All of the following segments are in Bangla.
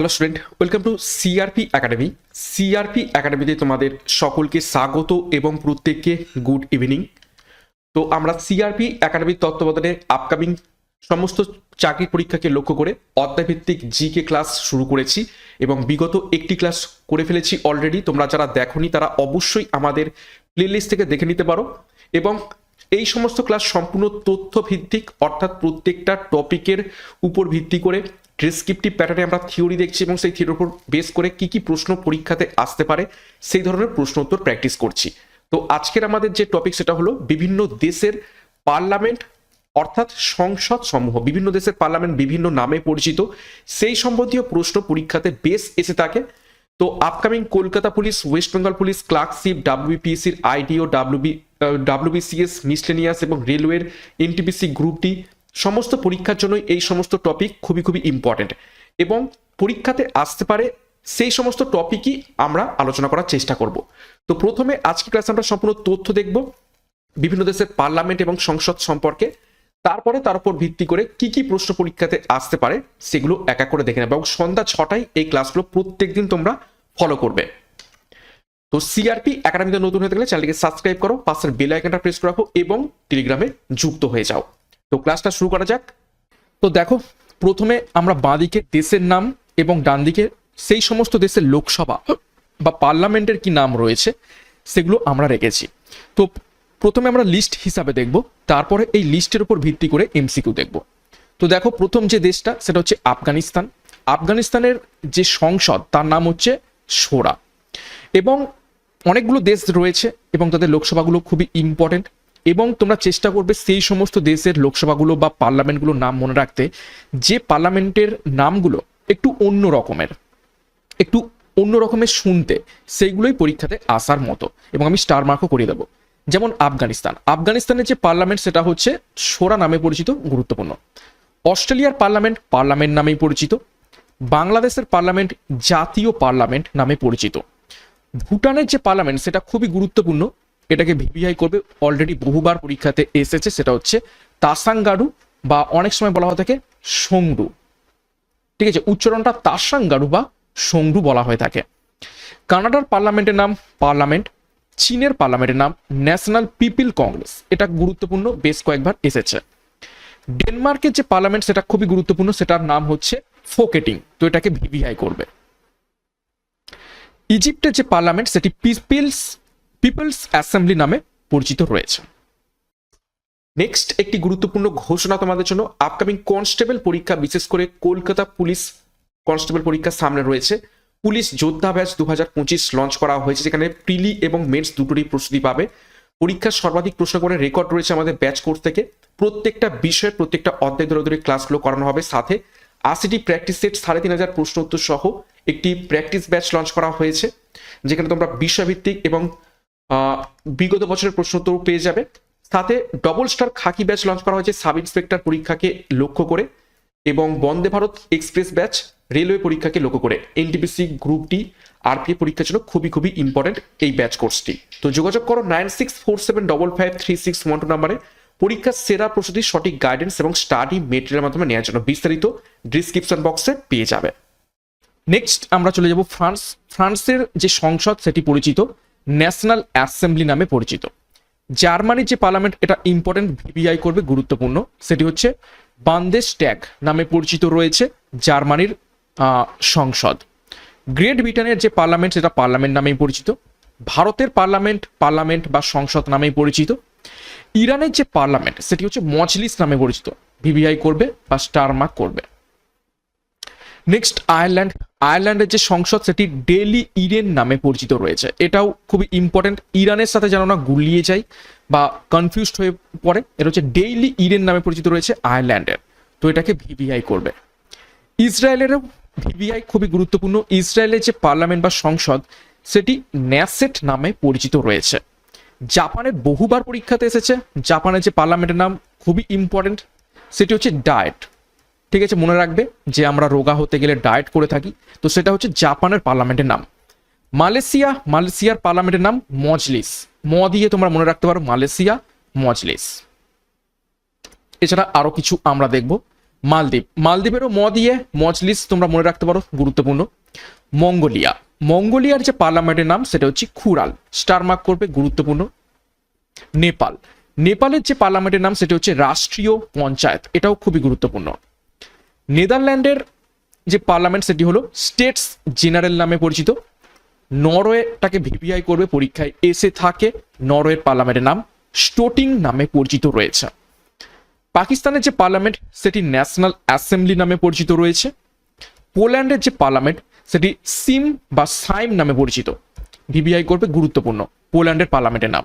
Hello student welcome to CRP academy CRP একাডেমিতে তোমাদের সকলকে স্বাগত এবং প্রত্যেককে গুড ইভিনিং তো আমরা সিআরপি একাডেমির তত্ত্বাবধানে আপকামিং সমস্ত চাকরি পরীক্ষাকে লক্ষ্য করে অধ্যায়ভিত্তিক জিকে ক্লাস শুরু করেছি এবং বিগত একটি ক্লাস করে ফেলেছি অলরেডি তোমরা যারা দেখোনি, তারা অবশ্যই আমাদের প্লেলিস্ট থেকে দেখে নিতে পারো। এবং এই সমস্ত ক্লাস সম্পূর্ণ তথ্য ভিত্তিক অর্থাৎ প্রত্যেকটা টপিকের উপর ভিত্তি করে ডেসক্রিপটিভ প্যাটার্নে আমরা থিওরি দেখছি এবং সেই থিওরির উপর বেস করে কি কি প্রশ্ন পরীক্ষাতে আসতে পারে, সেই ধরনের প্রশ্ন উত্তর প্র্যাকটিস করছি। তো আজকের আমাদের যে টপিক সেটা হলো বিভিন্ন দেশের পার্লামেন্ট অর্থাৎ সংসদ সমূহ, বিভিন্ন দেশের পার্লামেন্ট বিভিন্ন নামে পরিচিত, সেই সম্বন্ধীয় প্রশ্ন পরীক্ষাতে বেশ এসে থাকে। তো upcoming Kolkata police West Bengal police clerkship ডাব্লিউবিপিএসির আইডিও ডাব্লিউবি ডাব্লিউবিসিএস মিসলেনিয়াস এবং রেলওয়ের এনটিপিসি গ্রুপ ডি সমস্ত পরীক্ষার জন্য এই সমস্ত টপিক খুবই খুবই ইম্পর্টেন্ট এবং পরীক্ষাতে আসতে পারে সেই সমস্ত টপিকই আমরা আলোচনা করার চেষ্টা করব। তো প্রথমে আজকে ক্লাসে আমরা সম্পূর্ণ তথ্য দেখব, বিভিন্ন দেশের পার্লামেন্ট এবং সংসদ সম্পর্কে, তারপরে তার উপর ভিত্তি করে কি কি প্রশ্ন পরীক্ষাতে আসতে পারে সেগুলো এক এক করে দেখে নেবে এবং সন্ধ্যা ছটায় এই ক্লাসগুলো প্রত্যেকদিন তোমরা ফলো করবে। তো সিআরপি একাডেমিতে নতুন হয়ে থাকলে চ্যানেলকে সাবস্ক্রাইব করো, পাশের বেল আইকনটা প্রেস করে রাখো এবং টেলিগ্রামে যুক্ত হয়ে যাও। তো ক্লাসটা শুরু করা যাক। তো দেখো, প্রথমে আমরা বাঁদিকে দেশের নাম এবং ডান দিকে সেই সমস্ত দেশের লোকসভা বা পার্লামেন্টের কি নাম রয়েছে, সেগুলো আমরা রেখেছি। তো প্রথমে আমরা লিস্ট হিসাবে দেখব, তারপরে এই লিস্টের উপর ভিত্তি করে এমসিকিউ দেখব। তো দেখো, প্রথম যে দেশটা, সেটা হচ্ছে আফগানিস্তান। আফগানিস্তানের যে সংসদ, তার নাম হচ্ছে সোরা। এবং অনেকগুলো দেশ রয়েছে এবং তাদের লোকসভাগুলো খুবই ইম্পর্টেন্ট এবং তোমরা চেষ্টা করবে সেই সমস্ত দেশের লোকসভাগুলো বা পার্লামেন্টগুলোর নাম মনে রাখতে, যে পার্লামেন্টের নামগুলো একটু অন্য রকমের, একটু অন্য রকমের শুনতে, সেইগুলোই পরীক্ষাতে আসার মতো। এবং আমি স্টার মার্কও করিয়ে দেবো। যেমন আফগানিস্তান। আফগানিস্তানের যে পার্লামেন্ট, সেটা হচ্ছে সোরা নামে পরিচিত, গুরুত্বপূর্ণ। অস্ট্রেলিয়ার পার্লামেন্ট পার্লামেন্ট নামেই পরিচিত। বাংলাদেশের পার্লামেন্ট জাতীয় পার্লামেন্ট নামে পরিচিত। ভুটানের যে পার্লামেন্ট, সেটা খুবই গুরুত্বপূর্ণ। এটাকে ভিভিআই করবে। অলরেডি বহুবার পরীক্ষাতে এসেছে, সেটা হচ্ছে তাসাঙ্গারু বা অনেক সময় বলা হয়ে থাকে সংরু। ঠিক আছে, উচ্চারণটা তাসাঙ্গারু বা সংরু বলা হয়ে থাকে। কানাডার পার্লামেন্টের নাম পার্লামেন্ট, চীনের পার্লামেন্টের নাম ন্যাশনাল পিপিল কংগ্রেস। এটা গুরুত্বপূর্ণ, বেশ কয়েকবার এসেছে। ডেনমার্কের যে পার্লামেন্ট, সেটা খুবই গুরুত্বপূর্ণ, সেটার নাম হচ্ছে ফোকেটিং। তো এটাকে ভিভিআই করবে। ইজিপ্টের যে পার্লামেন্ট, সেটি পিপলস পিপলস অ্যাসেম্বলি নামে পরিচিত রয়েছে। নেক্সট একটি গুরুত্বপূর্ণ ঘোষণা তোমাদের জন্য। আপকামিং কনস্টেবল পরীক্ষা, বিশেষ করে কলকাতা পুলিশ কনস্টেবল পরীক্ষা সামনে রয়েছে। পুলিশ যোদ্ধা ব্যাচ দু হাজার পঁচিশ লঞ্চ করা হয়েছে, যেখানে প্রিলি এবং মেন্স দুটোরই প্রস্তুতি পাবে। পরীক্ষার সর্বাধিক প্রশ্ন করে রেকর্ড রয়েছে আমাদের ব্যাচ কোর্স থেকে। প্রত্যেকটা বিষয়ের প্রত্যেকটা অধ্যায় ধরে ধরে ক্লাসগুলো করানো হবে সাথে। আশিটি প্র্যাকটিস সেট সাড়ে তিন হাজার প্রশ্ন উত্তর সহ একটি প্র্যাকটিস ব্যাচ লঞ্চ করা হয়েছে, যেখানে তোমরা বিষয়ভিত্তিক এবং বিগত বছরের প্রশ্ন উত্তর পেয়ে যাবে। সাথে double star khaki batch launch করা হয়েছে সাব ইন্সপেক্টর পরীক্ষাকে লক্ষ্য করে এবং Vande Bharat express batch railway পরীক্ষাকে লক্ষ্য করে। এনটিপিসি গ্রুপ ডি আরপিএ পরীক্ষার জন্য খুবই খুবই ইম্পর্টেন্ট এই ব্যাচ কোর্সটি তো যোগাযোগ করো nine six four seven double five three six one two নাম্বারে পরীক্ষার সেরা প্রস্তুতির সঠিক গাইডেন্স এবং স্টাডি মেটেরিয়ালের মাধ্যমে নেওয়ার জন্য বিস্তারিত ডিসক্রিপশন বক্সে পেয়ে যাবে। নেক্সট আমরা চলে যাব ফ্রান্স ফ্রান্সের যে সংসদ, সেটি পরিচিত। ন্যাশনাল অ্যাসেম্বলি নামে পরিচিত। জার্মানির যে পার্লামেন্ট, এটা ইম্পর্টেন্ট ভিভিআই করবে, গুরুত্বপূর্ণ। সেটি হচ্ছে বান্দেশ ট্যাগ নামে পরিচিত রয়েছে জার্মানির সংসদ। গ্রেট ব্রিটেনের যে পার্লামেন্ট, সেটা পার্লামেন্ট নামেই পরিচিত। ভারতের পার্লামেন্ট পার্লামেন্ট বা সংসদ নামেই পরিচিত। ইরানের যে পার্লামেন্ট, সেটি হচ্ছে মজলিস নামে পরিচিত। ভিভিআই করবে বা স্টার মার্ক করবে। নেক্সট আয়ারল্যান্ড আয়ারল্যান্ডের যে সংসদ, সেটি ডেলি ইরেন নামে পরিচিত রয়েছে। এটাও খুবই ইম্পর্টেন্ট ইরানের সাথে যেন না গুলিয়ে যায় বা কনফিউজড হয়ে পড়ে এটা হচ্ছে ডেইলি ইরেন নামে পরিচিত রয়েছে আয়ারল্যান্ডের তো এটাকে ভিভিআই করবে। ইসরায়েলেরও ভিভিআই খুবই গুরুত্বপূর্ণ। ইসরায়েলের যে পার্লামেন্ট বা সংসদ, সেটি ন্যাসেট নামে পরিচিত রয়েছে। জাপানের বহুবার পরীক্ষাতে এসেছে। জাপানের যে পার্লামেন্টের নাম খুবই ইম্পর্টেন্ট সেটি হচ্ছে ডায়েট ঠিক আছে, মনে রাখবে যে আমরা রোগা হতে গেলে ডায়েট করে থাকি। তো সেটা হচ্ছে জাপানের পার্লামেন্টের নাম। মালয়েশিয়া, মালয়েশিয়ার পার্লামেন্টের নাম মজলিস। ম দিয়ে তোমরা মনে রাখতে পারো মালয়েশিয়া, মজলিস। এছাড়া আরও কিছু আমরা দেখব। মালদ্বীপ। মালদ্বীপেরও ম দিয়ে মজলিস তোমরা মনে রাখতে পারো, গুরুত্বপূর্ণ। মঙ্গোলিয়া। মঙ্গোলিয়ার যে পার্লামেন্টের নাম, সেটা হচ্ছে খুরাল। স্টার মার্ক করবে, গুরুত্বপূর্ণ। নেপাল। নেপালের যে পার্লামেন্টের নাম, সেটা হচ্ছে রাষ্ট্রীয় পঞ্চায়েত। এটাও খুবই গুরুত্বপূর্ণ। নেদারল্যান্ডের যে পার্লামেন্ট, সেটি হলো স্টেটস জেনারেল নামে পরিচিত। নরওয়েটাকে ভিভিআই করবে পরীক্ষায় এসে থাকে। নরওয়ের পার্লামেন্টের নাম স্টোটিং নামে পরিচিত রয়েছে। পাকিস্তানের যে পার্লামেন্ট, সেটি ন্যাশনাল অ্যাসেম্বলি নামে পরিচিত রয়েছে। পোল্যান্ডের যে পার্লামেন্ট, সেটি সিম বা সাইম নামে পরিচিত। ভিভিআই করবে গুরুত্বপূর্ণ পোল্যান্ডের পার্লামেন্টের নাম।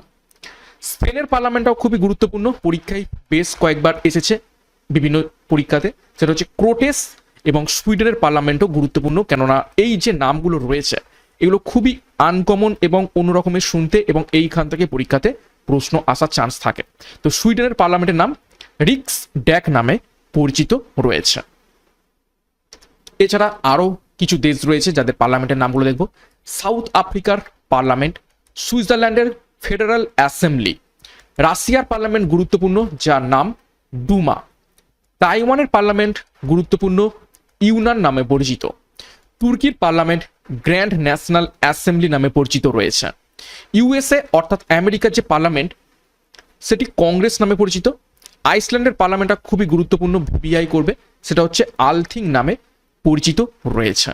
স্পেনের পার্লামেন্টটাও খুবই গুরুত্বপূর্ণ। পরীক্ষায় বেশ কয়েকবার এসেছে। বিভিন্ন পরীক্ষাতে, সেটা হচ্ছে ক্রোটেস এবং সুইডেনের পার্লামেন্টও গুরুত্বপূর্ণ, কেননা এই যে নামগুলো রয়েছে, এগুলো খুবই আনকমন এবং অন্যরকমের শুনতে এবং এইখান থেকে পরীক্ষাতে প্রশ্ন আসার চান্স থাকে। তো সুইডেনের পার্লামেন্টের নাম রিক্স ড্যাক নামে পরিচিত রয়েছে। এছাড়া আরও কিছু দেশ রয়েছে যাদের পার্লামেন্টের নামগুলো দেখব। সাউথ আফ্রিকার পার্লামেন্ট সুইজারল্যান্ডের ফেডারেল অ্যাসেম্বলি রাশিয়ার পার্লামেন্ট গুরুত্বপূর্ণ, যার নাম ডুমা তাইওয়ানের পার্লামেন্ট গুরুত্বপূর্ণ ইউনান নামে পরিচিত। তুর্কির পার্লামেন্ট গ্র্যান্ড ন্যাশনাল অ্যাসেম্বলি নামে পরিচিত রয়েছে। ইউএসএ অর্থাৎ আমেরিকার যে পার্লামেন্ট, সেটি কংগ্রেস নামে পরিচিত। আইসল্যান্ডের পার্লামেন্টটা খুবই গুরুত্বপূর্ণ ভিবিআই করবে, সেটা হচ্ছে আলথিং নামে পরিচিত রয়েছে।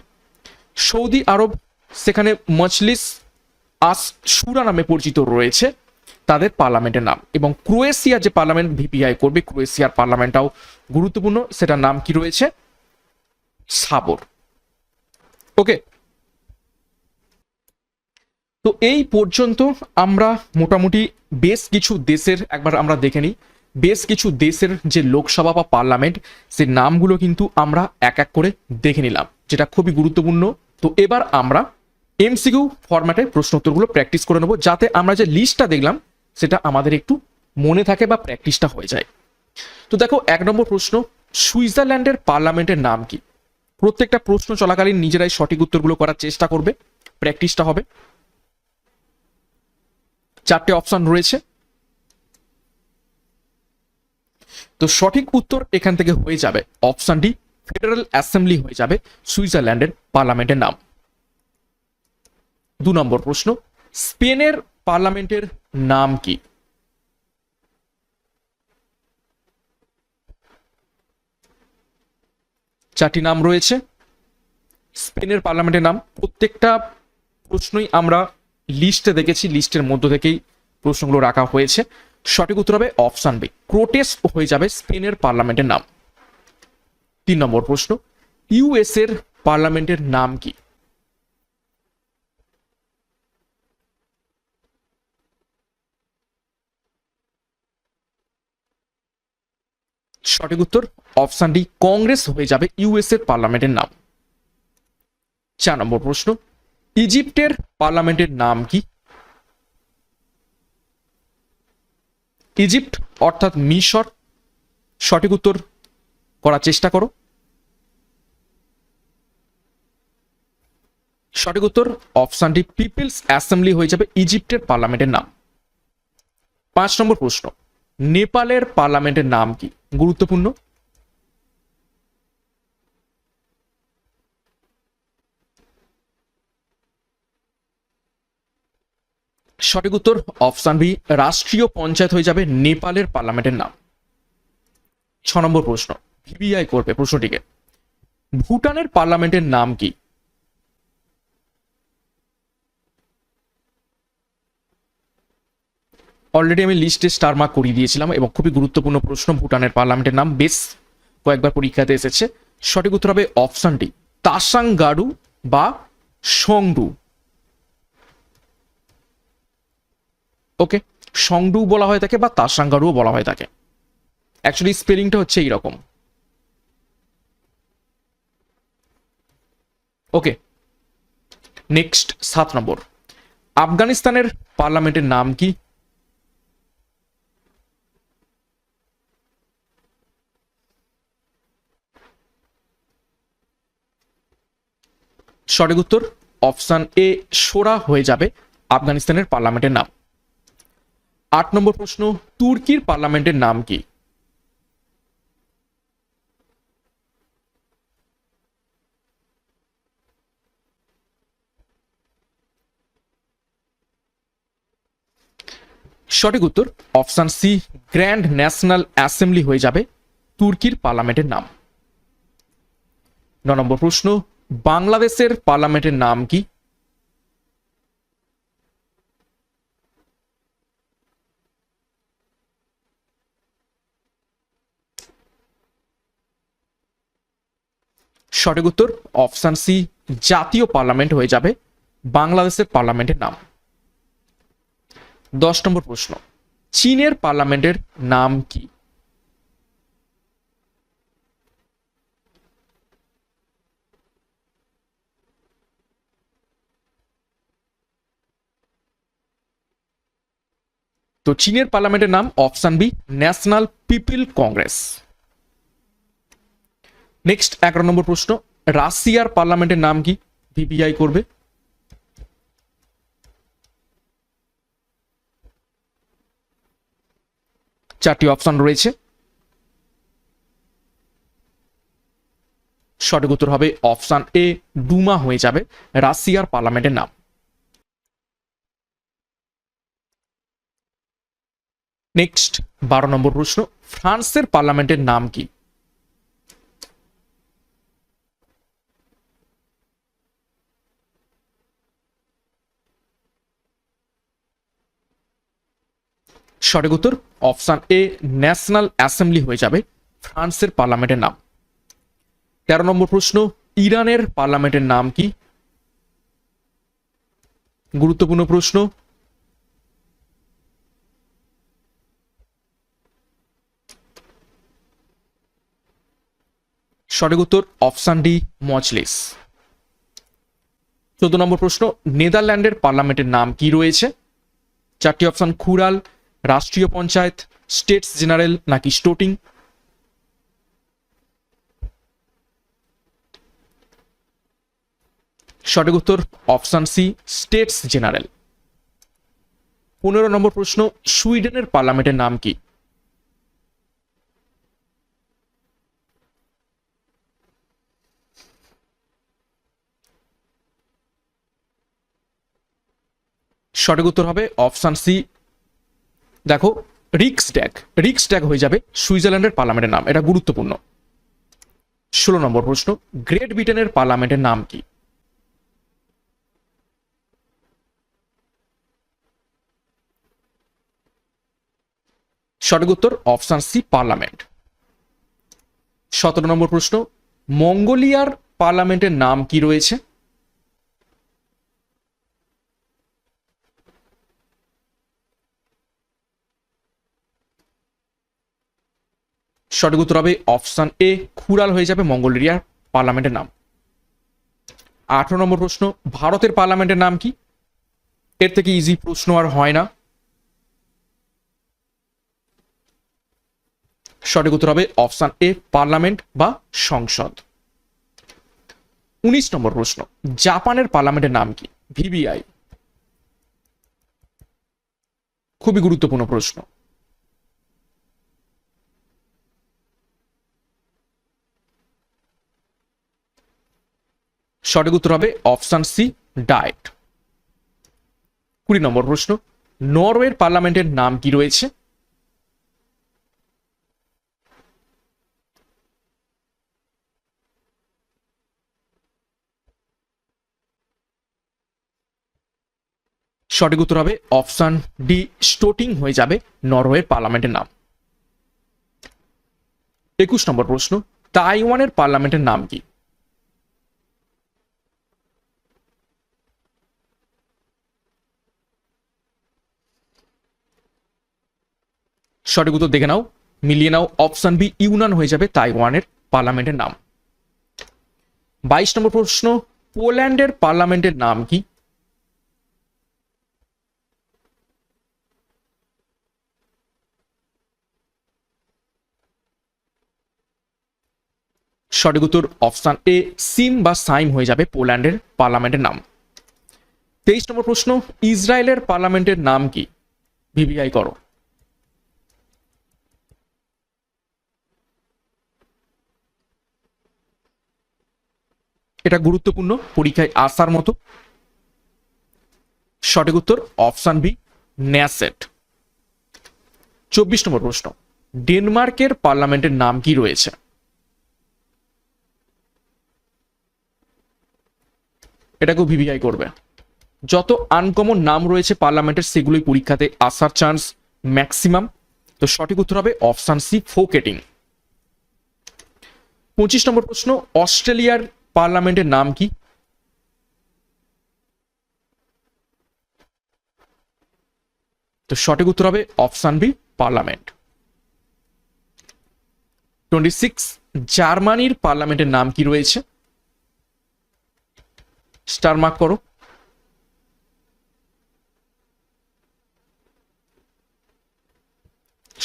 সৌদি আরব, সেখানে মজলিস আস সুরা নামে পরিচিত রয়েছে তাদের পার্লামেন্টের নাম এবং ক্রোয়েশিয়া যে পার্লামেন্ট ভিপিআই করবে, ক্রোয়েশিয়ার পার্লামেন্টটাও গুরুত্বপূর্ণ, সেটার নাম কি রয়েছে? সাবর। ওকে তো এই পর্যন্ত আমরা মোটামুটি বেশ কিছু দেশের, একবার আমরা দেখে নিই, বেশ কিছু দেশের যে লোকসভা বা পার্লামেন্ট সে নামগুলো কিন্তু আমরা এক এক করে দেখে নিলাম, যেটা খুবই গুরুত্বপূর্ণ। তো এবার আমরা এমসিকিউ ফরম্যাটে প্রশ্ন উত্তরগুলো প্র্যাকটিস করে নেব, যাতে আমরা যে লিস্টটা দেখলাম, সেটা আমাদের একটু মনে থাকে বা প্র্যাকটিসটা হয়ে যায়। তো দেখো, এক নম্বর প্রশ্ন, সুইজারল্যান্ডের পার্লামেন্টের নাম কি? প্রত্যেকটা প্রশ্ন চলাকালীন নিজেরাই সঠিক উত্তরগুলো করার চেষ্টা করবে, প্র্যাকটিসটা হবে। চারটে অপশন রয়েছে। তো সঠিক উত্তর এখান থেকে হয়ে যাবে অপশন ডি, ফেডারেল অ্যাসেম্বলি হয়ে যাবে সুইজারল্যান্ডের পার্লামেন্টের নাম। দু নম্বর প্রশ্ন, স্পেনের পার্লামেন্টের নাম কি? চারটি নাম রয়েছে। স্পেনের পার্লামেন্টের নাম। প্রত্যেকটা প্রশ্নই আমরা লিস্টে দেখেছি, লিস্টের মধ্য থেকেই প্রশ্নগুলো রাখা হয়েছে। সঠিক উত্তর হবে অপশান বি। ক্রোটেস হয়ে যাবে স্পেনের পার্লামেন্টের নাম। তিন নম্বর প্রশ্ন ইউএস এর পার্লামেন্টের নাম কি? সঠিক উত্তর অপশান ডি কংগ্রেস হয়ে যাবে ইউএস এর পার্লামেন্টের নাম। চার নম্বর প্রশ্ন, ইজিপ্টের পার্লামেন্টের নাম কি? ইজিপ্ট অর্থাৎ মিশর, সঠিক উত্তর করার চেষ্টা করো। সঠিক উত্তর অপশান ডি পিপলস অ্যাসেম্বলি হয়ে যাবে ইজিপ্টের পার্লামেন্টের নাম। পাঁচ নম্বর প্রশ্ন, নেপালের পার্লামেন্টের নাম কি? গুরুত্বপূর্ণ? সঠিক উত্তর অপশান বি, রাষ্ট্রীয় পঞ্চায়েত হয়ে যাবে নেপালের পার্লামেন্টের নাম। ছ নম্বর প্রশ্ন, ভিবিআই করবে প্রশ্নটিকে। ভুটানের পার্লামেন্টের নাম কি? অলরেডি আমি লিস্টে স্টার মার্ক করিয়ে দিয়েছিলাম এবং খুবই গুরুত্বপূর্ণ প্রশ্ন ভুটানের পার্লামেন্টের নাম বেশ কয়েকবার পরীক্ষাতে এসেছে। সঠিক উত্তর হবে অপশানটি তাসাংগারু বা সংডু ওকে সংডু বলা হয় থাকে বা তাসাঙ্গারুও বলা হয় থাকে অ্যাকচুয়ালি স্পেলিংটা হচ্ছে এইরকম। ওকে নেক্সট সাত নম্বর। আফগানিস্তানের পার্লামেন্টের নাম কি? সঠিক উত্তর অপশান এ, সোরা হয়ে যাবে আফগানিস্তানের পার্লামেন্টের নাম। আট নম্বর প্রশ্ন, তুর্কির পার্লামেন্টের নাম কি? সঠিক উত্তর option C, grand national assembly হয়ে যাবে তুর্কির পার্লামেন্টের নাম। ন নম্বর প্রশ্ন বাংলাদেশের পার্লামেন্টের নাম কি? সঠিক উত্তর অপশান সি, জাতীয় পার্লামেন্ট হয়ে যাবে বাংলাদেশের পার্লামেন্টের নাম। দশ নম্বর প্রশ্ন, চীনের পার্লামেন্টের নাম কি? তো চীনের পার্লামেন্টের নাম option B, national people congress. Next, এগারো নম্বর প্রশ্ন, রাশিয়ার পার্লামেন্টের নাম কি? ভিপিআই করবে। চারটি অপশন রয়েছে। সঠিক উত্তর হবে অপশন এ, ডুমা হয়ে যাবে রাশিয়ার পার্লামেন্টের নাম। নেক্সট বারো নম্বর প্রশ্ন, ফ্রান্সের পার্লামেন্টের নাম কি? সঠিক উত্তর, অপশন এ, ন্যাশনাল অ্যাসেম্বলি হয়ে যাবে ফ্রান্সের পার্লামেন্টের নাম। তেরো নম্বর প্রশ্ন, ইরানের পার্লামেন্টের নাম কি? গুরুত্বপূর্ণ প্রশ্ন সঠিক উত্তর অপশান ডি, মজলিস। চোদ্দ নম্বর প্রশ্ন, নেদারল্যান্ডের পার্লামেন্টের নাম কি রয়েছে? চারটি অপশান, খুরাল, রাষ্ট্রীয় পঞ্চায়েত, স্টেটস জেনারেল নাকি স্টোটিং? সঠিক উত্তর অপশন সি, স্টেটস জেনারেল। পনেরো নম্বর প্রশ্ন, সুইডেনের পার্লামেন্টের নাম কি? সঠিক উত্তর হবে অপশান সি। দেখো রিক্স ট্যাগ রিক্স ট্যাগ হয়ে যাবে সুইজারল্যান্ডের পার্লামেন্টের নাম, এটা গুরুত্বপূর্ণ। ষোলো নম্বর প্রশ্ন গ্রেট ব্রিটেনের পার্লামেন্টের নাম কি? সঠিক উত্তর অপশান সি, পার্লামেন্ট। সতেরো নম্বর প্রশ্ন, মঙ্গোলিয়ার পার্লামেন্টের নাম কি রয়েছে? সঠিক উত্তর হবে অপশন এ খুরাল হয়ে যাবে মঙ্গোলিয়ার পার্লামেন্টের নাম। আঠারো নম্বর প্রশ্ন, ভারতের পার্লামেন্টের নাম কি? এর থেকে ইজি প্রশ্ন আর হয় না। সঠিক উত্তর হবে অপশন এ, পার্লামেন্ট বা সংসদ। উনিশ নম্বর প্রশ্ন, জাপানের পার্লামেন্টের নাম কি? ভিবিআই খুবই গুরুত্বপূর্ণ প্রশ্ন। সঠিক উত্তর হবে অপশন সি, ডায়েট। কুড়ি নম্বর প্রশ্ন, নরওয়ের পার্লামেন্টের নাম কি রয়েছে? সঠিক উত্তর হবে অপশন ডি, স্টোটিং হয়ে যাবে নরওয়ের পার্লামেন্টের নাম। একুশ নম্বর প্রশ্ন, তাইওয়ানের পার্লামেন্টের নাম কি? সঠিক উত্তর দেখে নাও। মিলিয়ে নাও অপশন বি ইউনান হয়ে যাবে তাইওয়ানের পার্লামেন্টের নাম। বাইশ নম্বর প্রশ্ন, পোল্যান্ডের পার্লামেন্টের নাম কি? সঠিক উত্তর অপশন এ সিম বা সাইম হয়ে যাবে পোল্যান্ডের পার্লামেন্টের নাম। তেইশ নম্বর প্রশ্ন, ইসরায়েলের পার্লামেন্টের নাম কি? ভিভিআই করো। এটা গুরুত্বপূর্ণ পরীক্ষায় আসার মতো। সঠিক উত্তর অপশান বি, ন্যাসেট। চব্বিশ নম্বর প্রশ্ন, ডেনমার্কের পার্লামেন্টের নাম কি রয়েছে? এটাকেও ভিভিআই করবে। যত আনকমন নাম রয়েছে পার্লামেন্টের, সেগুলোই পরীক্ষাতে আসার চান্স ম্যাক্সিমাম। তো সঠিক উত্তর হবে অপশান সি, ফোকেটিং। পঁচিশ নম্বর প্রশ্ন, অস্ট্রেলিয়ার পার্লামেন্টের নাম কি? তো সঠিক উত্তর হবে option B, parliament. Twenty six, জার্মানির পার্লামেন্টের নাম কি রয়েছে? স্টার মার্ক করো।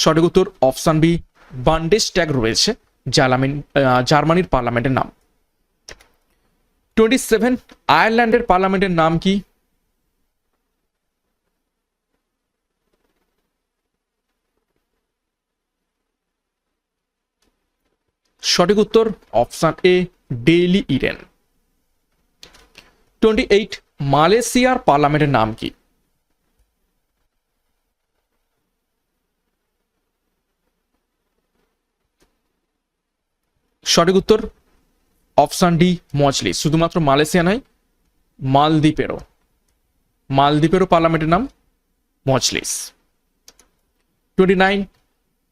সঠিক উত্তর অপশান বি বান্ডেস ট্যাগ রয়েছে জার্মানির পার্লামেন্টের নাম। টোয়েন্টি সেভেন আয়ারল্যান্ডের পার্লামেন্টের নাম কি? সঠিক উত্তর option A Dail Eireann twenty eight মালয়েশিয়ার পার্লামেন্টের নাম কি? সঠিক উত্তর অপশান ডি, মজলি। শুধুমাত্র মালয়েশিয়া নয়, মালদ্বীপেরও। মালদ্বীপেরও পার্লামেন্টের নাম মজলিস। টোয়েন্টি নাইন,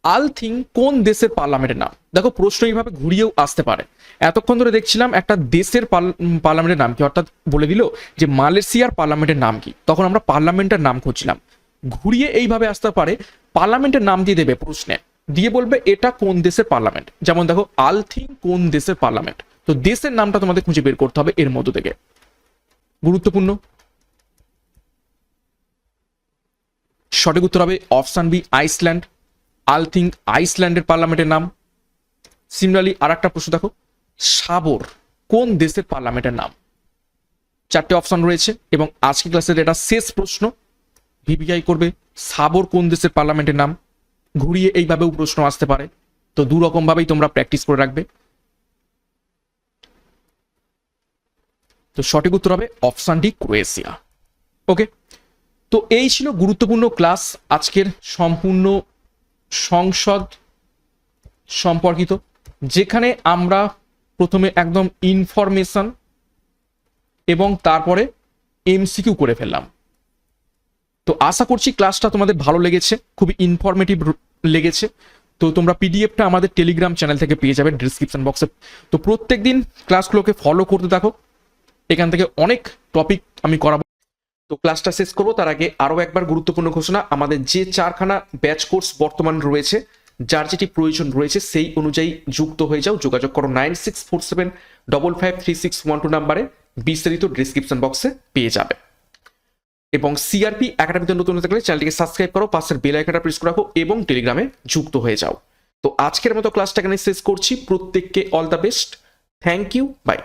আলথিং কোন দেশের পার্লামেন্টের নাম? দেখো, প্রশ্ন এইভাবে ঘুরিয়েও আসতে পারে। এতক্ষণ ধরে দেখছিলাম একটা দেশের পার্লামেন্টের নাম কি? অর্থাৎ বলে দিল যে মালয়েশিয়ার পার্লামেন্টের নাম কি? তখন আমরা পার্লামেন্টের নাম খুঁজছিলাম। ঘুরিয়ে এইভাবে আসতে পারে, পার্লামেন্টের নাম দিয়ে দেবে প্রশ্নে। দিয়ে বলবে এটা কোন দেশের পার্লামেন্ট? যেমন দেখো, আলথিং কোন দেশের পার্লামেন্ট? তো দেশের নামটা তোমাদের খুঁজে বের করতে হবে এর মধ্য থেকে। গুরুত্বপূর্ণ। সঠিক উত্তর হবে option B, Iceland. Althing আইসল্যান্ডের পার্লামেন্টের নাম। সিমিলারলি আর একটা প্রশ্ন দেখো। সাবর কোন দেশের পার্লামেন্টের নাম? চারটে অপশন রয়েছে এবং আজকে ক্লাসের এটা শেষ প্রশ্ন। ভিভিআই করবে সাবর কোন দেশের পার্লামেন্টের নাম। ঘুরিয়ে এইভাবেও প্রশ্ন আসতে পারে। তো দু রকম ভাবেই তোমরা প্র্যাকটিস করে রাখবে। তো সঠিক উত্তর হবে অপশান ডি, ক্রোয়েশিয়া। ওকে তো এই ছিল গুরুত্বপূর্ণ ক্লাস আজকের সম্পূর্ণ সংসদ সম্পর্কিত, যেখানে আমরা প্রথমে একদম ইনফরমেশন এবং তারপরে এমসিকিউ করে ফেললাম। তো আশা করছি ক্লাসটা তোমাদের ভালো লেগেছে, খুবই ইনফরমেটিভ লেগেছে। তো তোমরা পিডিএফটা আমাদের টেলিগ্রাম চ্যানেল থেকে পেয়ে যাবে ডিসক্রিপশন বক্সে তো প্রত্যেক দিন ক্লাসগুলোকে ফলো করতে থাকো। এখান থেকে অনেক টপিক আমি করাবো। তো ক্লাসটা শেষ করব। তার আগে আরও একবার গুরুত্বপূর্ণ ঘোষণা, আমাদের যে চারখানা ব্যাচ কোর্স বর্তমান রয়েছে, যার যেটি প্রয়োজন রয়েছে, সেই অনুযায়ী যুক্ত হয়ে যাও। যোগাযোগ করো nine six four seven double five three six one two নাম্বারে। বিস্তারিত ডিসক্রিপশন বক্সে পেয়ে যাবে। এবং সিআরপি একাডেমিতে নতুন গেলে চ্যানেলটিকে সাবস্ক্রাইব করো, পাশের বেল আইকনটা প্রেস করে রাখো এবং টেলিগ্রামে যুক্ত হয়ে যাও। তো আজকের মতো ক্লাসটা এখানে শেষ করছি। প্রত্যেককে all the best thank you bye